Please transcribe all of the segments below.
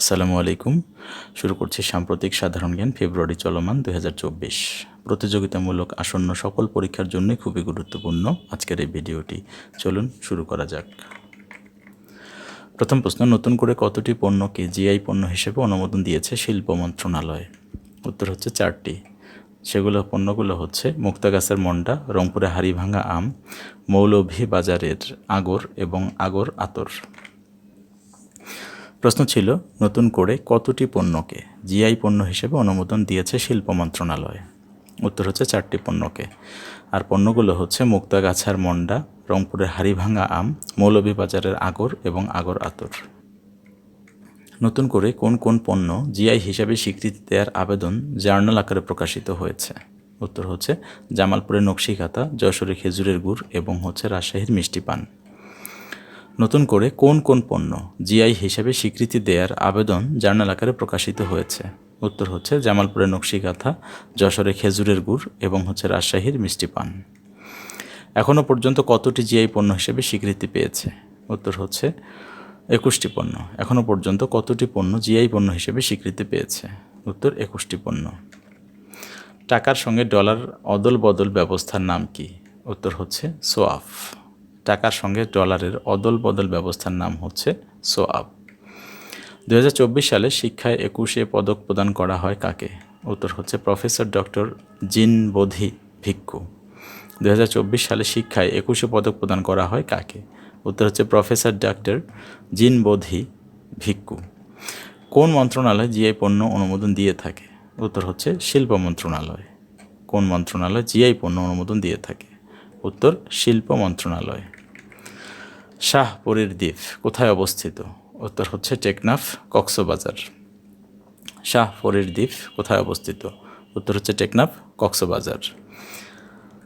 আসসালামু আলাইকুম। শুরু করছি সাম্প্রতিক সাধারণ জ্ঞান, ফেব্রুয়ারি চলমান দু হাজার চব্বিশ। প্রতিযোগিতামূলক আসন্ন সকল পরীক্ষার জন্যই খুবই গুরুত্বপূর্ণ আজকের এই ভিডিওটি। চলুন শুরু করা যাক। প্রথম প্রশ্ন, নতুন করে কতটি পণ্যকে জিআই পণ্য হিসেবে অনুমোদন দিয়েছে শিল্প মন্ত্রণালয়? উত্তর হচ্ছে চারটি। সেগুলো পণ্যগুলো হচ্ছে মুক্তাগাছার মন্ডা, রংপুরে হাড়িভাঙা আম মৌলভী বাজারের আগর এবং আগর আতর। প্রশ্ন ছিল, নতুন করে কতটি পণ্যকে জিআই পণ্য হিসেবে অনুমোদন দিয়েছে শিল্প মন্ত্রণালয়? উত্তর হচ্ছে চারটি পণ্যকে। আর পণ্যগুলো হচ্ছে মুক্তাগাছার মন্ডা, রংপুরের হাড়িভাঙা আম, মৌলভীবাজারের আগর এবং আগর আতর। নতুন করে কোন কোন পণ্য জিআই হিসাবে স্বীকৃতি দেওয়ার আবেদন জার্নাল আকারে প্রকাশিত হয়েছে? উত্তর হচ্ছে জামালপুরের নকশিকাতা, যশোরের খেজুরের গুড় এবং হচ্ছে রাজশাহীর মিষ্টি পান। নতুন করে কোন কোন পণ্য জিআই হিসেবে স্বীকৃতি দেওয়ার আবেদন জার্নাল আকারে প্রকাশিত হয়েছে। উত্তর হচ্ছে জামালপুরের নকশিকাথা যশোরে খেজুরের গুড় এবং হচ্ছে রাজশাহীর মিষ্টি পান। এখনও পর্যন্ত কতটি জিআই পণ্য হিসেবে স্বীকৃতি পেয়েছে? উত্তর হচ্ছে একুশটি পণ্য। এখনও পর্যন্ত কতটি পণ্য জিআই পণ্য হিসেবে স্বীকৃতি পেয়েছে? উত্তর একুশটি পণ্য। টাকার সঙ্গে ডলার অদল বদল ব্যবস্থার নাম কি? উত্তর হচ্ছে সোয়াফ। টাকার সঙ্গে ডলারের অদল বদল ব্যবস্থার নাম হচ্ছে সোয়াব। দু হাজার চব্বিশ সালে শিক্ষায় একুশে পদক প্রদান করা হয় কাকে? উত্তর হচ্ছে প্রফেসর ডক্টর জিন বোধি ভিক্ষু। দু হাজার চব্বিশ সালে শিক্ষায় একুশে পদক প্রদান করা হয় কাকে? উত্তর হচ্ছে প্রফেসর ডক্টর জিন বোধি ভিক্ষু। কোন মন্ত্রণালয় জিআই পণ্য অনুমোদন দিয়ে থাকে? উত্তর হচ্ছে শিল্প মন্ত্রণালয়। কোন মন্ত্রণালয় জিআই পণ্য অনুমোদন দিয়ে থাকে? উত্তর শিল্প মন্ত্রণালয়। শাহপুরীর দ্বীপ কোথায় অবস্থিত? উত্তর হচ্ছে টেকনাফ, কক্সবাজার। শাহপুরীর দ্বীপ কোথায় অবস্থিত? উত্তর হচ্ছে টেকনাফ, কক্সবাজার।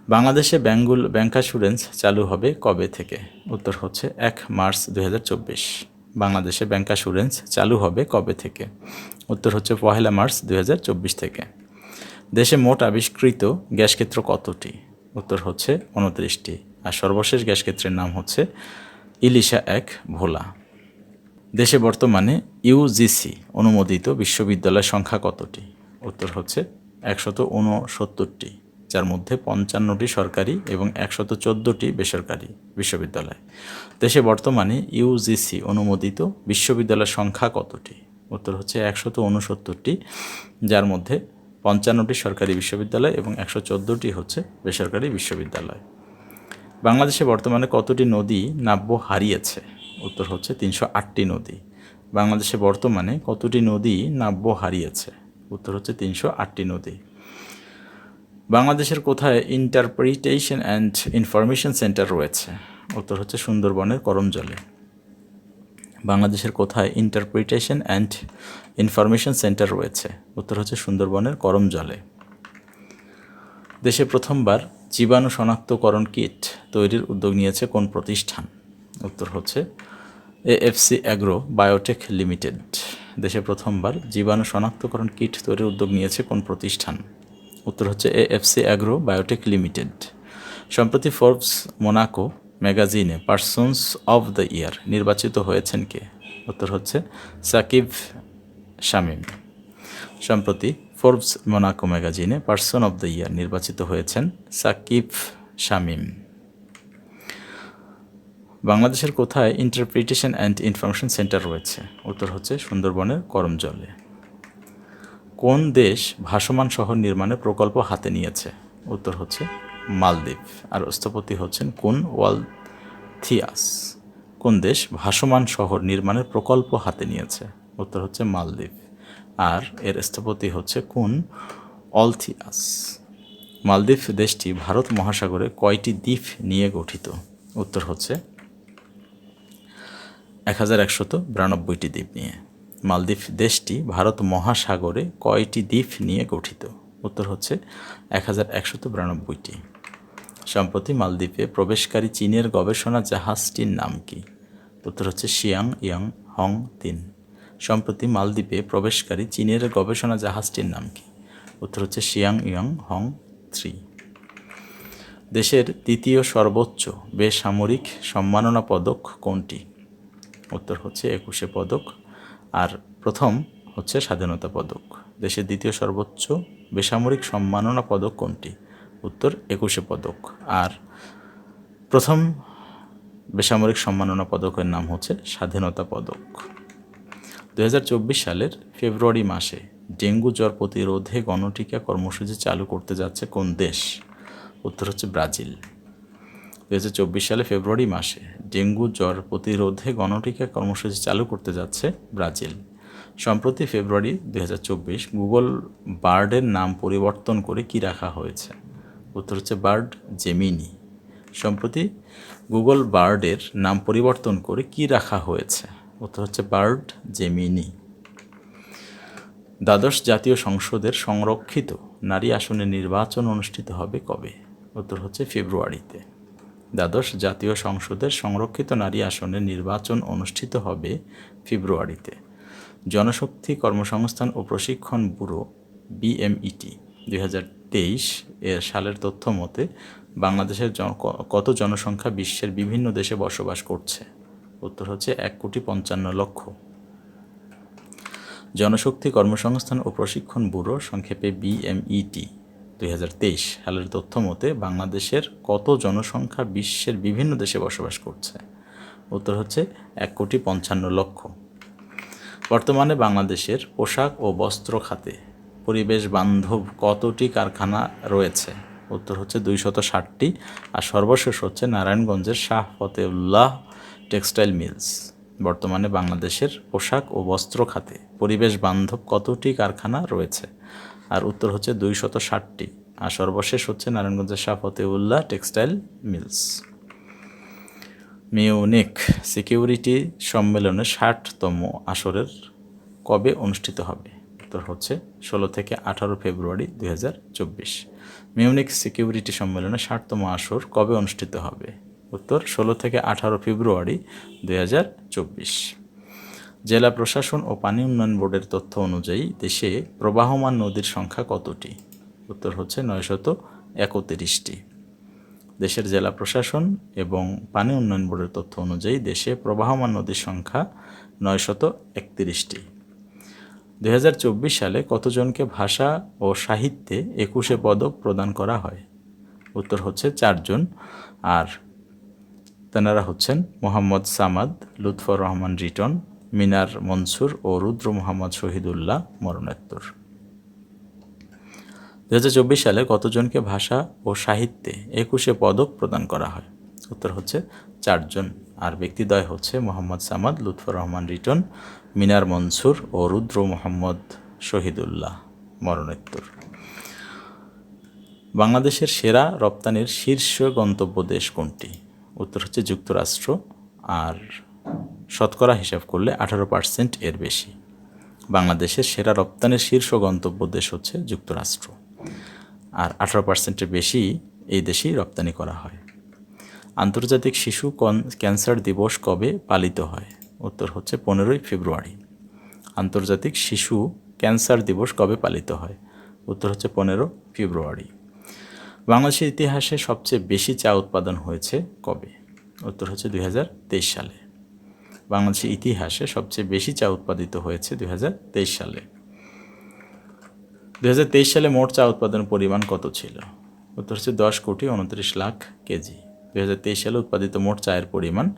বাংলাদেশে ব্যাঙ্গুল ব্যাংকাসুরেন্স চালু হবে কবে থেকে? উত্তর হচ্ছে এক মার্চ দু হাজার চব্বিশ। বাংলাদেশে ব্যাংকাসুরেন্স চালু হবে কবে থেকে? উত্তর হচ্ছে পহেলা মার্চ দুই হাজার চব্বিশ থেকে। দেশে মোট আবিষ্কৃত গ্যাস ক্ষেত্র কতটি? উত্তর হচ্ছে উনত্রিশটি। আর সর্বশেষ গ্যাস ক্ষেত্রের নাম হচ্ছে ইলিশা এক ভোলা। দেশে বর্তমানে ইউজিসি অনুমোদিত বিশ্ববিদ্যালয় সংখ্যা কতটি? উত্তর হচ্ছে একশত ঊনসত্তরটি, যার মধ্যে পঞ্চান্নটি সরকারি এবং একশত চোদ্দোটি বেসরকারি বিশ্ববিদ্যালয়। দেশে বর্তমানে ইউজিসি অনুমোদিত বিশ্ববিদ্যালয় সংখ্যা কতটি? উত্তর হচ্ছে একশত ঊনসত্তরটি, যার মধ্যে পঞ্চান্নটি সরকারি বিশ্ববিদ্যালয় এবং একশো চোদ্দোটি হচ্ছে বেসরকারি বিশ্ববিদ্যালয়। বাংলাদেশে বর্তমানে কতটি নদী নাব্য হারিয়েছে? উত্তর হচ্ছে তিনশো আটটি নদী। বাংলাদেশে বর্তমানে কতটি নদী নাব্য হারিয়েছে? উত্তর হচ্ছে তিনশো আটটি নদী। বাংলাদেশের কোথায় ইন্টারপ্রিটেশন অ্যান্ড ইনফরমেশন সেন্টার রয়েছে? উত্তর হচ্ছে সুন্দরবনের করমজলে। বাংলাদেশের কোথায় ইন্টারপ্রিটেশন অ্যান্ড ইনফরমেশন সেন্টার রয়েছে? উত্তর হচ্ছে সুন্দরবনের করমজলে। দেশে প্রথমবার জীবাণু শনাক্তকরণ কিট তৈরির উদ্যোগ নিয়েছে কোন প্রতিষ্ঠান? উত্তর হচ্ছে এএফসি অ্যাগ্রো বায়োটেক লিমিটেড। দেশে প্রথমবার জীবাণু শনাক্তকরণ কিট তৈরির উদ্যোগ নিয়েছে কোন প্রতিষ্ঠান? উত্তর হচ্ছে এএফসি অ্যাগ্রো বায়োটেক লিমিটেড। সম্প্রতি ফোর্বস মোনাকো ম্যাগাজিনে পার্সনস অফ দ্য ইয়ার নির্বাচিত হয়েছেন কে? উত্তর হচ্ছে সাকিব শামীম। সম্প্রতি ফোর্বস মোনাকো ম্যাগাজিনে পার্সন অব দ্য ইয়ার নির্বাচিত হয়েছেন সাকিব শামীম। বাংলাদেশের কোথায় ইন্টারপ্রিটেশন অ্যান্ড ইনফরমেশন সেন্টার রয়েছে? উত্তর হচ্ছে সুন্দরবনের করমজলে। কোন দেশ ভাসমান শহর নির্মাণের প্রকল্প হাতে নিয়েছে? উত্তর হচ্ছে মালদ্বীপ। আর স্থপতি হচ্ছেন কোন ওয়াল থিয়াস কোন দেশ ভাসমান শহর নির্মাণের প্রকল্প হাতে নিয়েছে? উত্তর হচ্ছে মালদ্বীপ। আর এর স্থপতি হচ্ছে কোন? অলথিয়াস। মালদ্বীপ দেশটি ভারত মহাসাগরে কয়টি দ্বীপ নিয়ে গঠিত? উত্তর হচ্ছে এক হাজার একশত বিরানব্বইটি দ্বীপ নিয়ে। মালদ্বীপ দেশটি ভারত মহাসাগরে কয়টি দ্বীপ নিয়ে গঠিত? উত্তর হচ্ছে এক হাজার একশত বিরানব্বইটি। সম্প্রতি মালদ্বীপে প্রবেশকারী চীনের গবেষণা জাহাজটির নাম কি? উত্তর হচ্ছে শিয়াং ইয়াং হং তিন সম্প্রতি মালদ্বীপে প্রবেশকারী চীনের গবেষণা জাহাজটির নাম কি? উত্তর হচ্ছে শিয়াং ইয়ং হং থ্রি। দেশের তৃতীয় সর্বোচ্চ বেসামরিক সম্মাননা পদক কোনটি? উত্তর হচ্ছে একুশে পদক, আর প্রথম হচ্ছে স্বাধীনতা পদক। দেশের দ্বিতীয় সর্বোচ্চ বেসামরিক সম্মাননা পদক কোনটি? উত্তর একুশে পদক, আর প্রথম বেসামরিক সম্মাননা পদকের নাম হচ্ছে স্বাধীনতা পদক। দু হাজার চব্বিশ সালের ফেব্রুয়ারি মাসে ডেঙ্গু জ্বর প্রতিরোধে গণটিকা কর্মসূচি চালু করতে যাচ্ছে কোন দেশ? উত্তর হচ্ছে ব্রাজিল। দু হাজার চব্বিশ সালে ফেব্রুয়ারি মাসে ডেঙ্গু জ্বর প্রতিরোধে গণটিকা কর্মসূচি চালু করতে যাচ্ছে ব্রাজিল। সম্প্রতি ফেব্রুয়ারি দু হাজার চব্বিশ গুগল বার্ডের নাম পরিবর্তন করে কি রাখা হয়েছে? উত্তর হচ্ছে বার্ড জেমিনি। সম্প্রতি গুগল বার্ডের নাম পরিবর্তন করে কি রাখা হয়েছে? উত্তর হচ্ছে বার্ড জেমিনি। দ্বাদশ জাতীয় সংসদের সংরক্ষিত নারী আসনে নির্বাচন অনুষ্ঠিত হবে কবে? উত্তর হচ্ছে ফেব্রুয়ারিতে। দ্বাদশ জাতীয় সংসদের সংরক্ষিত নারী আসনে নির্বাচন অনুষ্ঠিত হবে ফেব্রুয়ারিতে। জনশক্তি কর্মসংস্থান ও প্রশিক্ষণ ব্যুরো বিএমইটি দুই হাজার তেইশ এর সালের তথ্য মতে বাংলাদেশের কত জনসংখ্যা বিশ্বের বিভিন্ন দেশে বসবাস করছে? উত্তর হচ্ছে এক কোটি পঞ্চান্ন লক্ষ। জনশক্তি কর্মসংস্থান ও প্রশিক্ষণ ব্যুরো সংক্ষেপে বিএমইটি দুই হাজার তেইশ। সালের তথ্য মতে, বাংলাদেশের কত জনসংখ্যা বিশ্বের বিভিন্ন দেশে বসবাস করছে? উত্তর হচ্ছে এক কোটি পঞ্চান্ন লক্ষ। বর্তমানে বাংলাদেশের পোশাক ও বস্ত্র খাতে পরিবেশ বান্ধব কতটি কারখানা রয়েছে? উত্তর হচ্ছে দুইশত ষাটটি। আর সর্বশেষ হচ্ছে নারায়ণগঞ্জের শাহ ফতেউল্লাহ টেক্সটাইল মিলস, বর্তমানে বাংলাদেশের পোশাক ও বস্ত্র খাতে। পরিবেশ বান্ধব কতটি কারখানা রয়েছে? আর উত্তর হচ্ছে দুইশত ষাটটি। আর সর্বশেষ হচ্ছে নারায়ণগঞ্জের Shah Fatehullah textile mills. Munich security সম্মেলনে ষাটতম আসরের কবে অনুষ্ঠিত হবে? উত্তর হচ্ছে ষোলো থেকে আঠারো ফেব্রুয়ারি দুই হাজার চব্বিশ। মিউনিক সিকিউরিটি সম্মেলনে ষাটতম আসর কবে অনুষ্ঠিত হবে? উত্তর ষোলো থেকে আঠারো ফেব্রুয়ারি দুই হাজার চব্বিশ। জেলা প্রশাসন ও পানি উন্নয়ন বোর্ডের তথ্য অনুযায়ী দেশে প্রবাহমান নদীর সংখ্যা কতটি? উত্তর হচ্ছে নয়শত একত্রিশটি। দেশের জেলা প্রশাসন এবং পানি উন্নয়ন বোর্ডের তথ্য অনুযায়ী দেশে প্রবাহমান নদীর সংখ্যা নয়শত একত্রিশটি। দু হাজার চব্বিশ সালে কতজনকে ভাষা ও সাহিত্যে একুশে পদক প্রদান করা হয়? উত্তর হচ্ছে চারজন। আর তেনারা হচ্ছেন মোহাম্মদ সামাদ লুৎফর রহমান রিটন, মিনার মনসুর ও রুদ্র মোহাম্মদ শহীদুল্লাহ মরণোত্তর। দু হাজার চব্বিশ সালে কতজনকে ভাষা ও সাহিত্যে একুশে পদক প্রদান করা হয়? উত্তর হচ্ছে চারজন। আর ব্যক্তিদ্বয় হচ্ছে মোহাম্মদ সামাদ লুৎফর রহমান রিটন, মিনার মনসুর ও রুদ্র মোহাম্মদ শহীদুল্লাহ মরণোত্তর। বাংলাদেশের সেরা রপ্তানির শীর্ষ গন্তব্য দেশ কোনটি? উত্তর হচ্ছে যুক্তরাষ্ট্র আর শতকরা হিসাব করলে আঠারো পার্সেন্ট এর বেশি। বাংলাদেশের সেরা রপ্তানির শীর্ষ গন্তব্য দেশ হচ্ছে যুক্তরাষ্ট্র। আর আঠারো পার্সেন্টের বেশি এই দেশেই রপ্তানি করা হয়। আন্তর্জাতিক শিশু ক্যান্সার দিবস কবে পালিত হয়? উত্তর হচ্ছে পনেরোই ফেব্রুয়ারি। আন্তর্জাতিক শিশু ক্যান্সার দিবস কবে পালিত হয়? উত্তর হচ্ছে পনেরো ফেব্রুয়ারি। বাংলাদেশের ইতিহাসে সবচেয়ে বেশি চা উৎপাদন হয়েছে কবে? উত্তর হচ্ছে দুই হাজার তেইশ সালে। বাংলাদেশের ইতিহাসে সবচেয়ে বেশি চা উৎপাদিত হয়েছে দুই হাজার তেইশ সালে। দু হাজার তেইশ সালে মোট চা উৎপাদনের পরিমাণ কত ছিল? উত্তর হচ্ছে দশ কোটি উনত্রিশ লাখ কেজি। দু হাজার তেইশ সালে উৎপাদিত মোট চায়ের পরিমাণ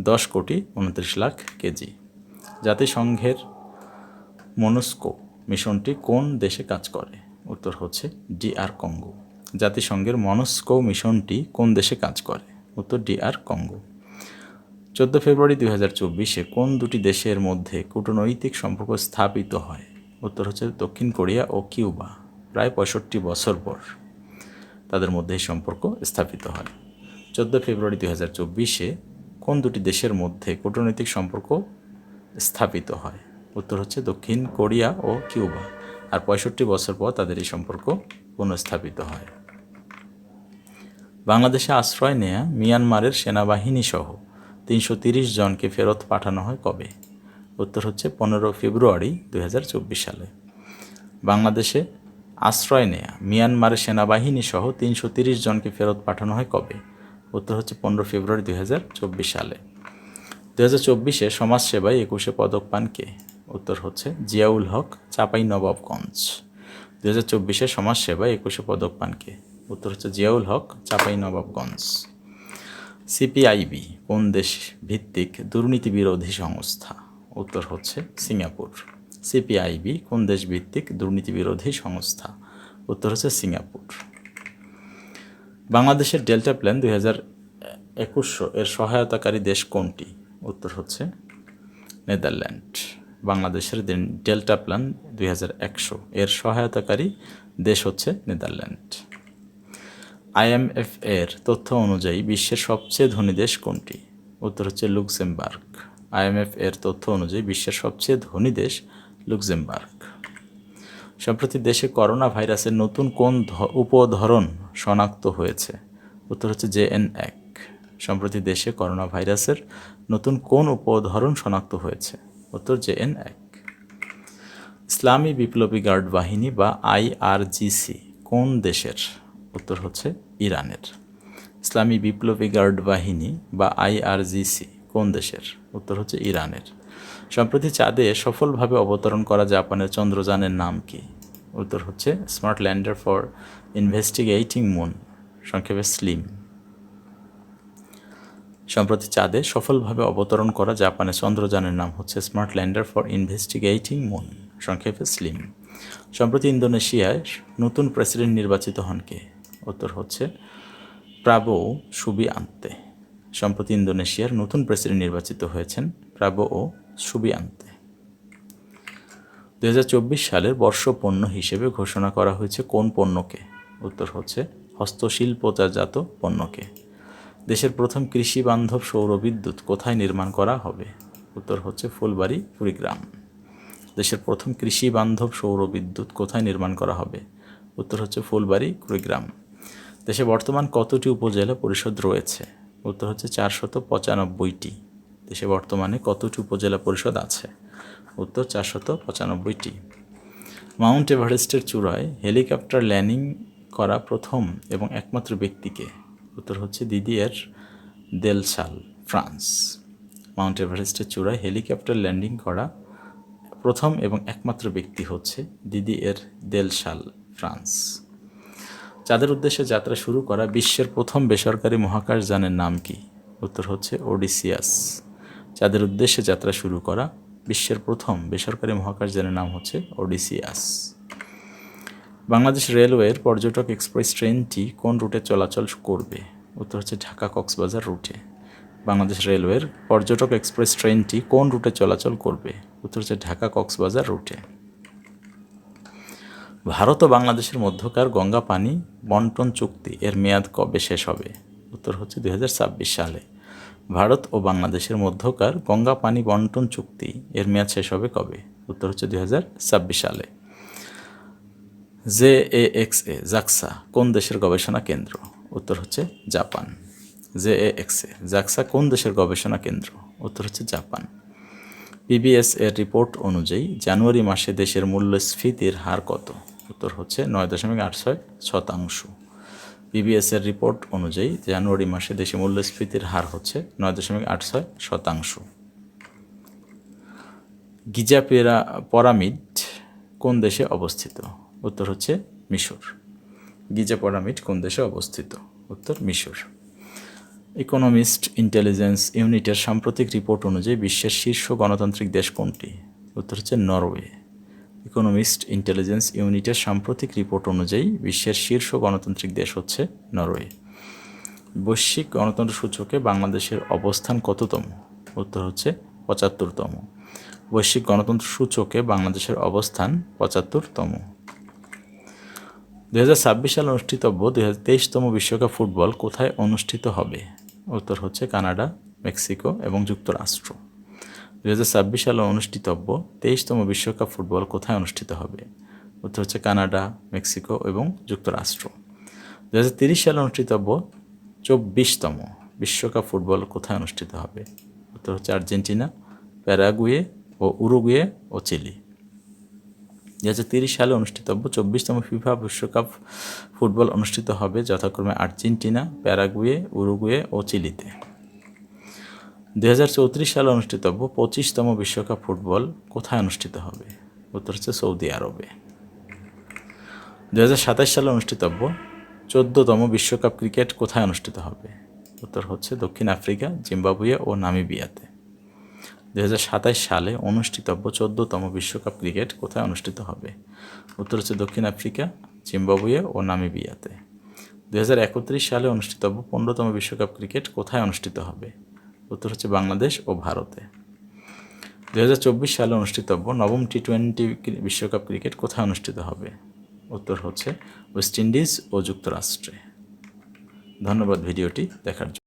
দশ কোটি উনত্রিশ লাখ কেজি। জাতিসংঘের মনস্কো মিশনটি কোন দেশে কাজ করে? উত্তর হচ্ছে ডিআর কঙ্গো। জাতিসংঘের মনস্কো মিশনটি কোন দেশে কাজ করে? উত্তর ডিআর, কঙ্গো। চোদ্দ ফেব্রুয়ারি দুই হাজার চব্বিশে কোন দুটি দেশের মধ্যে কূটনৈতিক সম্পর্ক স্থাপিত হয়? উত্তর হচ্ছে দক্ষিণ কোরিয়া ও কিউবা, প্রায় পঁয়ষট্টি বছর পর তাদের মধ্যে এই সম্পর্ক স্থাপিত হয়। চোদ্দ ফেব্রুয়ারি দুই হাজার চব্বিশে কোন দুটি দেশের মধ্যে কূটনৈতিক সম্পর্ক স্থাপিত হয়? উত্তর হচ্ছে দক্ষিণ কোরিয়া ও কিউবা, আর পঁয়ষট্টি বছর পর তাদের এই সম্পর্ক পুনঃস্থাপিত হয়। বাংলাদেশে আশ্রয় নেয়া মিয়ানমারের সেনাবাহিনী সহ তিনশো তিরিশ জনকে ফেরত পাঠানো হয় কবে? উত্তর হচ্ছে পনেরো ফেব্রুয়ারি দু হাজার চব্বিশ সালে। বাংলাদেশে আশ্রয় নেয়া মিয়ানমারের সেনাবাহিনী সহ তিনশো তিরিশ জনকে ফেরত পাঠানো হয় কবে? উত্তর হচ্ছে পনেরো ফেব্রুয়ারি দু হাজার চব্বিশ সালে। দু হাজার চব্বিশে সমাজসেবায় একুশে পদক পান কে? উত্তর হচ্ছে জিয়াউল হক চাপাই নবাবগঞ্জ দু হাজার চব্বিশে সমাজসেবা একুশে পদক পানকে উত্তর হচ্ছে জিয়াউল হক, চাপাই নবাবগঞ্জ। সিপিআইবি, কোন দেশ ভিত্তিক দুর্নীতি বিরোধী সংস্থা? উত্তর হচ্ছে সিঙ্গাপুর। সিপিআইবি, কোন দেশ ভিত্তিক দুর্নীতি বিরোধী সংস্থা? উত্তর হচ্ছে সিঙ্গাপুর। বাংলাদেশের ডেল্টা প্ল্যান দুই হাজার একুশশো এর সহায়তাকারী দেশ কোনটি? উত্তর হচ্ছে নেদারল্যান্ড। বাংলাদেশের ডেল্টা প্ল্যান দুই হাজার একশো এর সহায়তাকারী দেশ হচ্ছে নেদারল্যান্ড। আইএমএফ এর তথ্য অনুযায়ী বিশ্বের সবচেয়ে ধনী দেশ কোনটি? উত্তর হচ্ছে লুক্সেমবার্গ। আইএমএফ এর তথ্য অনুযায়ী বিশ্বের সবচেয়ে ধনী দেশ লুক্সেমবার্গ। সম্প্রতি দেশে করোনা ভাইরাসের নতুন কোন উপধরন শনাক্ত হয়েছে? উত্তর হচ্ছে জে এন এক। সম্প্রতি দেশে করোনা ভাইরাসের নতুন কোন উপধরন শনাক্ত হয়েছে? উত্তর জে এন এক। ইসলামী বিপ্লবী গার্ড বাহিনী বা আইআরজিসি কোন দেশের উত্তর হচ্ছে ইরানের। ইসলামী বিপ্লবী গার্ড বাহিনী বা আইআরজিসি কোন দেশের? উত্তর হচ্ছে ইরানের। সম্প্রতি চাঁদে সফলভাবে অবতরণ করা জাপানের চন্দ্রযানের নাম কি? উত্তর হচ্ছে smart lander for investigating moon, সংক্ষেপে স্লিম। সম্প্রতি চাঁদে সফলভাবে অবতরণ করা জাপানের চন্দ্রযানের নাম হচ্ছে smart lander for investigating moon, সংক্ষেপে স্লিম। সম্প্রতি ইন্দোনেশিয়ায় নতুন প্রেসিডেন্ট নির্বাচিত হন কে? উত্তর হচ্ছে প্রাবো সুবি আন্তে। সম্প্রতি ইন্দোনেশিয়ার নতুন প্রেসিডেন্ট নির্বাচিত হয়েছেন প্রাবো ও সুবি আন্তে। দু সালের বর্ষ পণ্য হিসেবে ঘোষণা করা হয়েছে কোন পণ্যকে? উত্তর হচ্ছে হস্তশিল্পজাত পণ্যকে। দেশের প্রথম কৃষি বান্ধব সৌর বিদ্যুৎ কোথায় নির্মাণ করা হবে? উত্তর হচ্ছে, ফুলবাড়ি, কুড়িগ্রাম। দেশের প্রথম কৃষি বান্ধব সৌর বিদ্যুৎ কোথায় নির্মাণ করা হবে? উত্তর হচ্ছে, ফুলবাড়ি, কুড়িগ্রাম। দেশে বর্তমান কতটি উপজেলা পরিষদ রয়েছে? উত্তর হচ্ছে চারশত পঁচানব্বইটি দেশে বর্তমানে কতটি উপজেলা পরিষদ আছে? উত্তর চারশত পঁচানব্বইটি মাউন্ট এভারেস্টের চূড়ায় হেলিকপ্টার ল্যান্ডিং করা প্রথম এবং একমাত্র ব্যক্তিকে। উত্তর হচ্ছে দিদিয়ের দেলসাল ফ্রান্স। মাউন্ট এভারেস্টের চূড়ায় হেলিকপ্টার ল্যান্ডিং করা প্রথম এবং একমাত্র ব্যক্তি হচ্ছে দিদি এর দেলশাল, ফ্রান্স। চাঁদের উদ্দেশ্যে যাত্রা শুরু করা বিশ্বের প্রথম বেসরকারি মহাকাশযানের নাম কি? উত্তর হচ্ছে ওডিসিয়াস। চাঁদের উদ্দেশ্যে যাত্রা শুরু করা বিশ্বের প্রথম বেসরকারি মহাকাশযানের নাম হচ্ছে ওডিসিয়াস। বাংলাদেশ রেলওয়ের পর্যটক এক্সপ্রেস ট্রেনটি কোন রুটে চলাচল করবে? উত্তর হচ্ছে ঢাকা কক্সবাজার রুটে। বাংলাদেশ রেলওয়ের পর্যটক এক্সপ্রেস ট্রেনটি কোন রুটে চলাচল করবে? উত্তর হচ্ছে ঢাকা কক্সবাজার রুটে। ভারত ও বাংলাদেশের মধ্যকার গঙ্গা পানি বন্টন চুক্তি এর মেয়াদ কবে শেষ হবে? উত্তর হচ্ছে দু হাজার ছাব্বিশ সালে। ভারত ও বাংলাদেশের মধ্যকার গঙ্গা পানি বন্টন চুক্তি এর মেয়াদ শেষ হবে কবে? উত্তর হচ্ছে দু হাজার ছাব্বিশ সালে। J A X A, JAXA, কোন দেশের গবেষণা কেন্দ্র? উত্তর হচ্ছে Japan. J A X A, JAXA, কোন দেশের গবেষণা কেন্দ্র? উত্তর হচ্ছে জাপান। পিবিএস এর রিপোর্ট অনুযায়ী, জানুয়ারি মাসে দেশের মূল্যস্ফীতির হার কত? উত্তর হচ্ছে নয় দশমিক আট ছয় শতাংশ। পিবিএস এর রিপোর্ট অনুযায়ী জানুয়ারি মাসে দেশে মূল্যস্ফীতির হার হচ্ছে নয় দশমিক আট ছয় শতাংশ। গিজা পেরা পরামিড কোন দেশে অবস্থিত? উত্তর হচ্ছে মিশর। গিজা পরামিড কোন দেশে অবস্থিত? উত্তর মিশর। ইকোনমিস্ট ইন্টেলিজেন্স ইউনিটের সাম্প্রতিক রিপোর্ট অনুযায়ী বিশ্বের শীর্ষ গণতান্ত্রিক দেশ কোনটি? উত্তর হচ্ছে নরওয়ে। ইকোনমিস্ট ইন্টেলিজেন্স ইউনিটের সাম্প্রতিক রিপোর্ট অনুযায়ী বিশ্বের শীর্ষ গণতান্ত্রিক দেশ হচ্ছে নরওয়ে। বৈশ্বিক গণতন্ত্র সূচকে বাংলাদেশের অবস্থান কততম? উত্তর হচ্ছে পঁচাত্তরতম। বৈশ্বিক গণতন্ত্র সূচকে বাংলাদেশের অবস্থান পঁচাত্তরতম। দু হাজার ছাব্বিশ সালে অনুষ্ঠিতব্য দু তেইশতম বিশ্বকাপ ফুটবল কোথায় অনুষ্ঠিত হবে? উত্তর হচ্ছে কানাডা, মেক্সিকো এবং যুক্তরাষ্ট্র। দু ছাব্বিশ সালে অনুষ্ঠিতব্য তেইশতম বিশ্বকাপ ফুটবল কোথায় অনুষ্ঠিত হবে? উত্তর হচ্ছে কানাডা, মেক্সিকো এবং যুক্তরাষ্ট্র। দু হাজার তিরিশ সালে অনুষ্ঠিতব্য চব্বিশতম বিশ্বকাপ ফুটবল কোথায় অনুষ্ঠিত হবে? উত্তর হচ্ছে আর্জেন্টিনা, প্যারাগুয়ে ও উরুগুয়ে ও চিলি। দু হাজার তিরিশ সালে অনুষ্ঠিতব্য চব্বিশতম ফিফা বিশ্বকাপ ফুটবল অনুষ্ঠিত হবে যথাক্রমে আর্জেন্টিনা, প্যারাগুয়ে, উরুগুয়ে ও চিলিতে। দু হাজার চৌত্রিশ সালে অনুষ্ঠিতব্য পঁচিশতম বিশ্বকাপ ফুটবল কোথায় অনুষ্ঠিত হবে? উত্তর হচ্ছে সৌদি আরবে। দু হাজার সাতাশ সালে অনুষ্ঠিতব্য চোদ্দতম বিশ্বকাপ ক্রিকেট কোথায় অনুষ্ঠিত হবে? উত্তর হচ্ছে দক্ষিণ আফ্রিকা, জিম্বাবুয়ে ও নামিবিয়াতে। দুহাজার সাতাশ সালে অনুষ্ঠিতব্য চোদ্দতম বিশ্বকাপ ক্রিকেট কোথায় অনুষ্ঠিত হবে? উত্তর হচ্ছে দক্ষিণ আফ্রিকা, জিম্বাবুয়ে ও নামিবিয়াতে। দু হাজার একত্রিশ সালে অনুষ্ঠিতব্য পনেরোতম বিশ্বকাপ ক্রিকেট কোথায় অনুষ্ঠিত হবে? উত্তর হচ্ছে বাংলাদেশ ও ভারতে। দু হাজার চব্বিশ সালে অনুষ্ঠিতব্য নবম টি টোয়েন্টি বিশ্বকাপ ক্রিকেট কোথায় অনুষ্ঠিত হবে? উত্তর হচ্ছে ওয়েস্ট ইন্ডিজ ও যুক্তরাষ্ট্রে। ধন্যবাদ ভিডিওটি দেখার জন্য।